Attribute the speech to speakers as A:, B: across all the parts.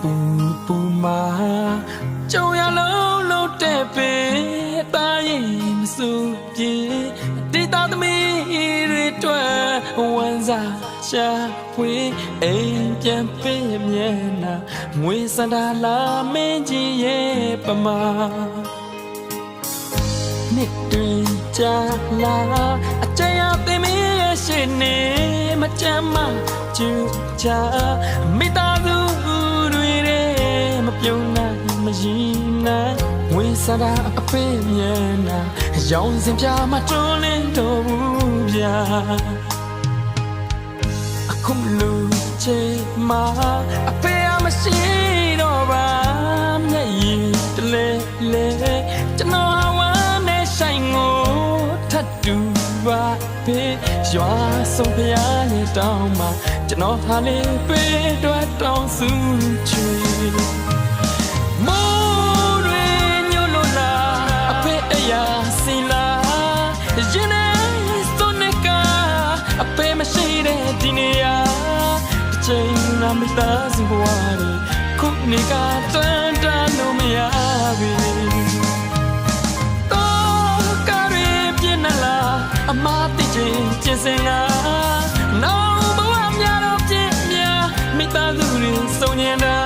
A: ပူပူမာကြုံရလုံးလုံးတဲ့ပင်တာရင်မစူပြေဒေတာသမီးတွေတွေ့ဝမ်းစာရှာဖွေအိမ်ပြန်ပေးမျက်နာငွေစန္ဒလာမင်းကြီးရဲ့ပမာနှစ်တွင်ကြာလာအကြရသိမင်းရဲ့ရှင်နေမကြမ်းမကျူချာမိသားစု စန္ဒာအဖေးမျက်နှာရောင်စင်ပြမတွန်းလင်းတော်ဘူးဗျာအခုလူချေမှာအဖေအမရှိတော့ပါမျက်ရည်တလဲလဲကျွန်တော်ဟာဝမ်းနဲ့ဆိုင်ကိုထပ်တူပါဖေရွာဆုံးဖျားရဲ့တောင်းမှာကျွန်တော်ဟာလေးပေးတော့တောင်းစုချွေမိုး မိသားစုဘဝတွေခုနေကတန်တန်လို့မရပြီတော့ကားရပြင်းလာ အမတိချင်းကျင်စင်လာနောက်ဘဝများတော့ပြင်းများမိသားစုတွေစုံညင်တာ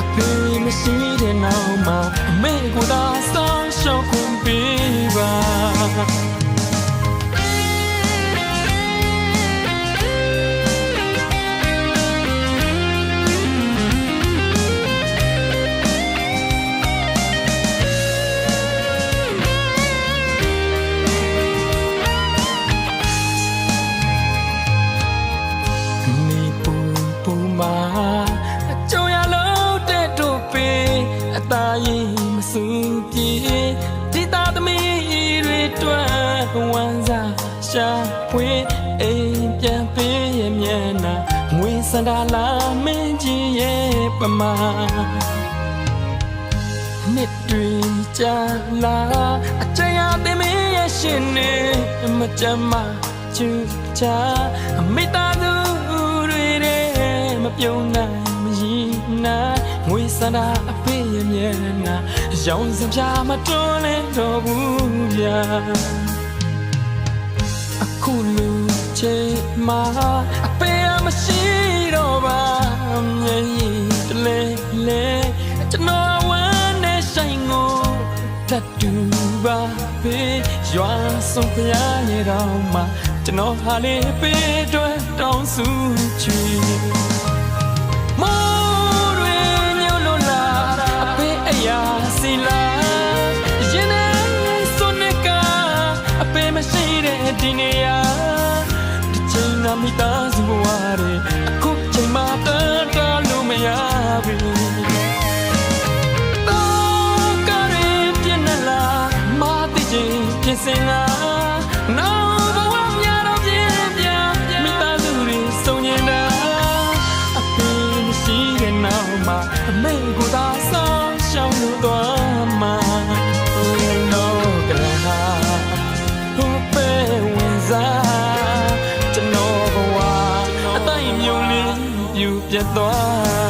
A: အဖေမရှိတဲ့နောက်မှာအမေကိုသာဆောင်းရှောက်ခွင့်ပေးပါ ပြေဒီသားသမီးတွေတွန်းဝမ်းစားရှာဖွေအိမ်ပြန်ပေးရမျက်နှာငွေစန္ဒာလာမင်းကြီးရဲ့ပမာနှစ်တွေကြာလာအကြရတဲ့မင်းရဲ့ရှင်နေမကြမ်းမချူချာမိသားစုတွေတဲ့မပြုံး မျက်နှာရောင်စံပြမတွန်းလဲတော့ဘူးဗျာအခုလူချေမှာအပေအမရှိတော့ပါမြည်ရည်တလဲလဲကျွန်တော်အဝမ်းနဲ့ဆိုင်ကိုတတ်တူပါပေရွာဆုံးဖျားနေတော့မှကျွန်တော်ဟာလေးပေးတော့တောင်းစုချီမိုး ဒီနေရာဒီချိန်ကမိသားစုဘဝတွေအခုချိန်မှတန်တလို့မရဘူးတော့ကရဲပြင်းလာမသိချင်းပြင်စင်လာနောက်ဘဝများတော့ပြင်းပြမိသားစုတွေစုံညင်တာအဖေမရှိတဲ့နောက်မှာအမေကိုသာ ပြတ်သွား